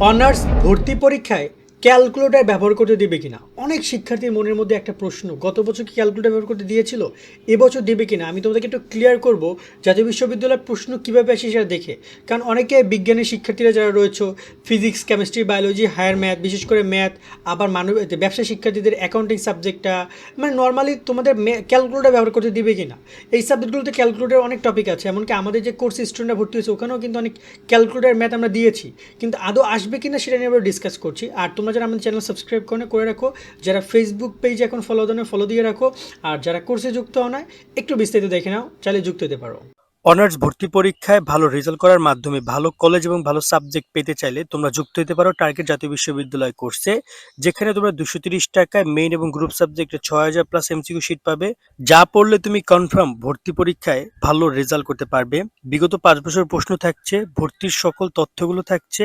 Honours ভর্তি পরীক্ষায় calculator ব্যবহার করতে দেবে কিনা? অনেক শিক্ষার্থীর মনের মধ্যে একটা প্রশ্ন, গত বছর কি ক্যালকুলেটার ব্যবহার করতে দিয়েছিল? এবছর দেবে কিনা? আমি তোমাদেরকে একটু ক্লিয়ার করব, জাতীয় বিশ্ববিদ্যালয়ের প্রশ্ন কীভাবে আসে সেটা দেখে। কারণ অনেকে বিজ্ঞানের শিক্ষার্থীরা যারা রয়েছে physics chemistry biology higher math বিশেষ করে ম্যাথ আবার মানব ব্যবসা শিক্ষার্থীদের অ্যাকাউন্টিং সাবজেক্টটা মানে নর্মালি তোমাদের ক্যালকুলেটার ব্যবহার করতে দিবে কিনা? এই সাবজেক্টগুলোতে ক্যালকুলেটার অনেক টপিক আছে, এমনকি আমাদের যে কোর্স স্টুডেন্টরা ভর্তি হয়েছে, ওখানেও কিন্তু অনেক ক্যালকুলেটার ম্যাথ আমরা দিয়েছি। কিন্তু আদৌ আসবে কিনা সেটা নিয়ে আমরা ডিসকাস করছি। আর তোমরা যারা আমাদের চ্যানেল সাবস্ক্রাইব করে করে রাখো। যারা ফেসবুক পেজ এখন ফলো দেয় না ফলো দিয়ে রাখো। আর যারা কোর্সে যুক্ত হও না একটু বিস্তারিত দেখে নাও, চাইলে যুক্ত হতে পারো। অনার্স ভর্তি পরীক্ষায় ভালো রেজাল্ট করার মাধ্যমে ভালো কলেজ এবং ভালো সাবজেক্ট পেতে চাইলে তোমরা যুক্ত হতে পারো টার্গেট জাতীয় বিশ্ববিদ্যালয় কোর্সে যেখানে তোমরা দুশো তিরিশ টাকায় মেইন এবং গ্রুপ সাবজেক্টে ছয় হাজার প্লাস এমসিকিউ শিট পাবে। যা পড়লে তুমি কনফার্ম ভর্তি পরীক্ষায় ভালো রেজাল্ট করতে পারবে। বিগত পাঁচ বছর প্রশ্ন থাকছে, ভর্তির সকল তথ্যগুলো থাকছে।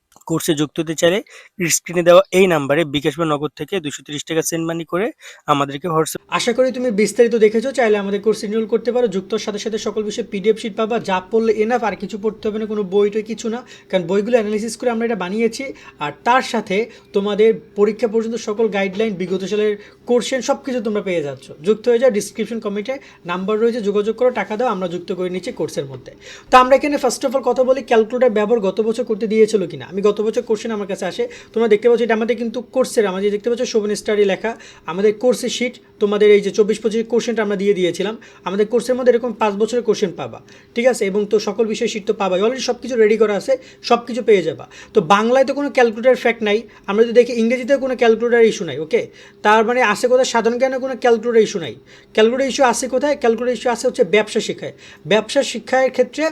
কোর্সে যুক্ত হতে চাইলে স্ক্রিনে দেওয়া এই নাম্বারে বিকাশ বা নগদ থেকে দুশো তিরিশ টাকা সেন্ড মানি করে আমাদেরকে হোয়াটসঅ্যাপ আশা করি তুমি বিস্তারিত দেখেছ, চাইলে আমাদের কোর্স এনরোল করতে পারো। যুক্তর সাথে সাথে সকল বিষয়ে পিডিএফ শিট পাবা, যা পড়লে এনাফ আর কিছু পড়তে হবে না, কোনো বই টই কিছু না, কারণ বইগুলো অ্যানালিসিস করে আমরা এটা বানিয়েছি। আর তার সাথে তোমাদের পরীক্ষা পর্যন্ত সকল গাইডলাইন বিগত সালের কোর্সেন সব কিছু তোমরা পেয়ে যাচ্ছ। যুক্ত হয়ে যাও ডিসক্রিপশন কমেন্টে নাম্বার রয়েছে, যোগাযোগ করো, টাকা দাও, আমরা যুক্ত করে নিচ্ছি কোর্সের মধ্যে। তো আমরা এখানে ফার্স্ট অফ অল কথা বলি ক্যালকুলেটার ব্যবহার গত বছর করতে দিয়েছিল কিনা? আমি গত বছর কোর্সেন আমার কাছে আসে। তোমরা দেখতে পাচ্ছ এটা আমাদের কিন্তু কোর্সের আমাদের দেখতে পাচ্ছ শোভন স্টাডি লেখা, আমাদের কোর্সের শিট তোমাদের এই যে চব্বিশ পঁচিশ কোশ্চেনটা আমরা দিয়ে দিয়েছিলাম। আমাদের কোর্সের মধ্যে এরকম পাঁচ বছরের কোশ্চেন পাবা, ঠিক আছে? এবং তো সকল বিষয়ে শিট তো পাবা অলরেডি সব কিছু রেডি করা আছে সব কিছু পেয়ে যাবা। তো বাংলায় তো কোনো ক্যালকুলেটার ফ্যাক্ট নাই, আমরা যদি দেখি ইংরেজিতেও কোনো ক্যালকুলেটার ইস্যু নাই ওকে তার মানে আসে কোথায়? সাধারণ জ্ঞানে কোনো ক্যালকুলেটার ইস্যু নাই। ক্যালকুলেটার ইস্যু আসে কোথায়? ক্যালকুলেটার ইস্যু আসে হচ্ছে ব্যবসা শিক্ষায়। ব্যবসা শিক্ষার ক্ষেত্রে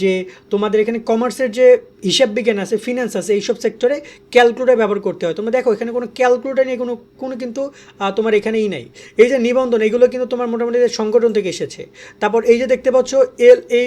যে তোমাদের এখানে কমার্সের যে হিসাব বিজ্ঞান আছে ফিনান্স আছে, এইসব সেক্টরে ক্যালকুলেটার ব্যবহার করতে হয়। তোমরা দেখো, এখানে কোনো ক্যালকুলেটার নিয়ে কোনো কোনো কিন্তু তোমার এখানেই নাই। এই যে নিবন্ধন, এগুলো কিন্তু তোমার মোটামুটি সংগঠন থেকে এসেছে। তারপর এই যে দেখতে পাচ্ছ এল এই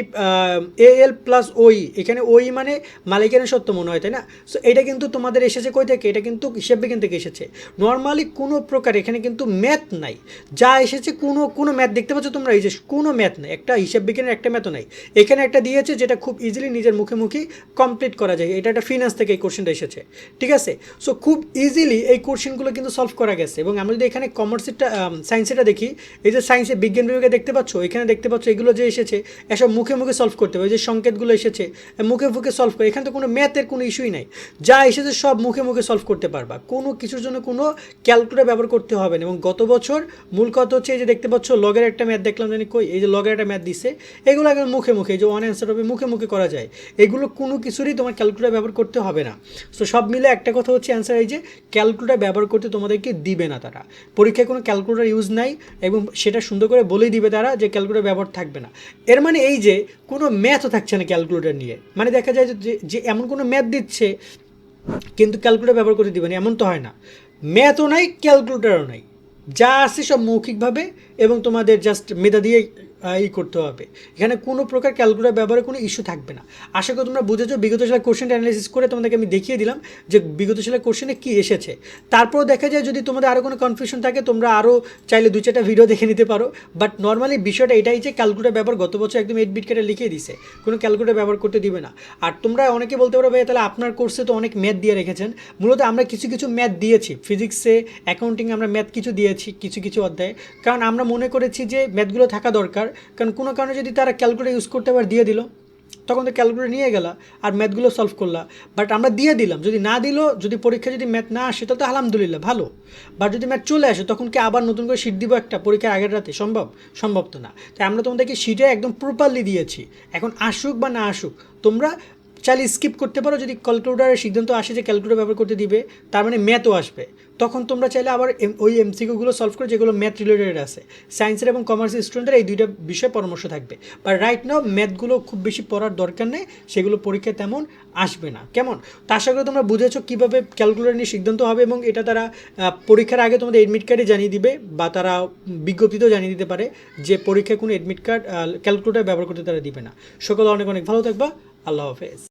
এ এল প্লাস ওই এখানে ওই মানে মালিকানা সত্য মনে হয়, তাই না? সো এটা কিন্তু তোমাদের এসেছে কই থেকে? এটা কিন্তু হিসাব বিজ্ঞান থেকে এসেছে। নর্মালি কোনো প্রকার এখানে কিন্তু ম্যাথ নাই। যা এসেছে কোনো কোনো ম্যাথ দেখতে পাচ্ছ তোমরা? এই যে কোনো ম্যাথ নাই। একটা হিসাব বিজ্ঞানের একটা ম্যাথও নাই। এখানে একটা দিয়েছে যেটা খুব ইজিলি নিজের মুখে মুখে কমপ্লিট করা যায়। এটা একটা ফিনান্স থেকে এই কোশ্চেনটা এসেছে। ঠিক আছে? সো খুব ইজিলি এই কোশ্চেনগুলো কিন্তু সলভ করা গেছে এবং আমরা যদি এখানে কমার্সেরটা সায়েন্সেরটা দেখি, এই যে সায়েন্সে বিজ্ঞান বিভাগে দেখতে পাচ্ছ, এখানে দেখতে পাচ্ছ এগুলো যে এসেছে, এসব মুখে মুখে সলভ করতে হবে। যে সংকেতগুলো এসেছে মুখে মুখে সলভ করে, এখানে তো কোনো ম্যাথের কোনো ইস্যুই নাই। যা এসেছে সব মুখে মুখে সলভ করতে পারবা। কোনো কিছুর জন্য কোনো ক্যালকুলেটার ব্যবহার করতে হবে না এবং গত বছর মূল কথা হচ্ছে, এই যে দেখতে পাচ্ছ লগের একটা ম্যাথ দেখলাম জানি কই? এই যে লগের একটা ম্যাথ দিছে, এগুলো একদম মুখে মুখে যে ওয়ান অ্যান্সার হবে মুখে মুখে করা যায়। এগুলো কোনো কিছুরই তোমার ক্যালকুলেটার ব্যবহার করতে হবে না। সো সব মিলে একটা কথা হচ্ছে অ্যান্সার এই যে ক্যালকুলেটার ব্যবহার করতে তোমাদেরকে দিবে না তারা। পরীক্ষায় কোনো ক্যালকুলেটার ইউজ নাই এবং সেটা সুন্দর করে বলেই দিবে তারা যে ক্যালকুলেটার ব্যবহার থাকবে না। এর মানে এই যে, কোনো ম্যাথও থাকছে না ক্যালকুলেটার নিয়ে। মানে দেখা যায় যে- এমন কোনো ম্যাথ দিচ্ছে, কিন্তু ক্যালকুলেটার ব্যবহার করতে দিবে না। এমন তো হয় না। ম্যাথও নাই ক্যালকুলেটারও নাই। যা আছে সব মৌখিকভাবে এবং তোমাদের জাস্ট মেধা দিয়ে ই করতে হবে। এখানে কোনো প্রকার ক্যালকুলেটার ব্যবহারে কোনো ইস্যু থাকবে না। আশা করি তোমরা বুঝেছ, বিগত সালের কোশ্চেনটা অ্যানালাইসিস করে তোমাদেরকে আমি দেখিয়ে দিলাম যে বিগত সালের কোশ্চেনে কী এসেছে। তারপর দেখা যায় যদি তোমাদের আরও কোনো কনফিউশন থাকে, তোমরা আরও চাইলে দু চারটা ভিডিও দেখে নিতে পারো। বাট নর্মালি বিষয়টা এটাই যে ক্যালকুলেটার ব্যবহার গত বছর একদম এইট বিট কেটে লিখিয়ে দিছে। কোনো ক্যালকুলেটার ব্যবহার করতে দিবে না। আর তোমরা অনেকে বলতে পারো ভাই তাহলে আপনার কোর্সে তো অনেক ম্যাথ দিয়ে রেখেছেন। মূলত আমরা কিছু কিছু ম্যাথ দিয়েছি। ফিজিক্সে অ্যাকাউন্টিং আমরা ম্যাথ কিছু দিয়েছি, কিছু কিছু অধ্যায়ে। কারণ আমরা মনে করেছি যে ম্যাথগুলো থাকা দরকার। কারণ কোনো কারণে যদি তারা ক্যালকুলেটার ইউজ করতে আবার দিয়ে দিল, তখন তো ক্যালকুলেটার নিয়ে গেলা আর ম্যাথগুলো সলভ করলা। বাট আমরা দিয়ে দিলাম, যদি না দিল, যদি পরীক্ষায় যদি ম্যাথ না আসে, তাহলে তো আলহামদুলিল্লাহ, ভালো। বাট যদি ম্যাথ চলে আসে, তখন কি আবার নতুন করে শিট দিব একটা? পরীক্ষার আগের রাতে? সম্ভব? সম্ভব তো না। তাই আমরা তোমাদেরকে শিটে একদম প্রপারলি দিয়েছি। এখন আসুক বা না আসুক, তোমরা চাইলে স্কিপ করতে পারো যদি ক্যালকুলেটারের সিদ্ধান্ত আসে যে ক্যালকুলেটার ব্যবহার করতে দিবে, তার মানে ম্যাথও আসবে। তখন তোমরা চাইলে আবার ওই এমসিকিউগুলো সলভ করে যেগুলো ম্যাথ রিলেটেড আছে সায়েন্সের এবং কমার্সের স্টুডেন্টদের এই দুইটা বিষয়ে পরামর্শ থাকবে। বা রাইট নাও ম্যাথগুলো খুব বেশি পড়ার দরকার নেই, সেগুলো পরীক্ষায় তেমন আসবে না। কেমন? তা আশা করি তোমরা বুঝেছ কীভাবে ক্যালকুলেটার নিয়ে সিদ্ধান্ত হবে এবং এটা তারা পরীক্ষার আগে তোমাদের এডমিট কার্ডে জানিয়ে দিবে বা তারা বিজ্ঞপ্তিতেও জানিয়ে দিতে পারে যে পরীক্ষায় কোনো এডমিট কার্ড ক্যালকুলেটার ব্যবহার করতে তারা দিবে না। সকল অনেক অনেক ভালো থাকবা। আল্লাহ হাফেজ।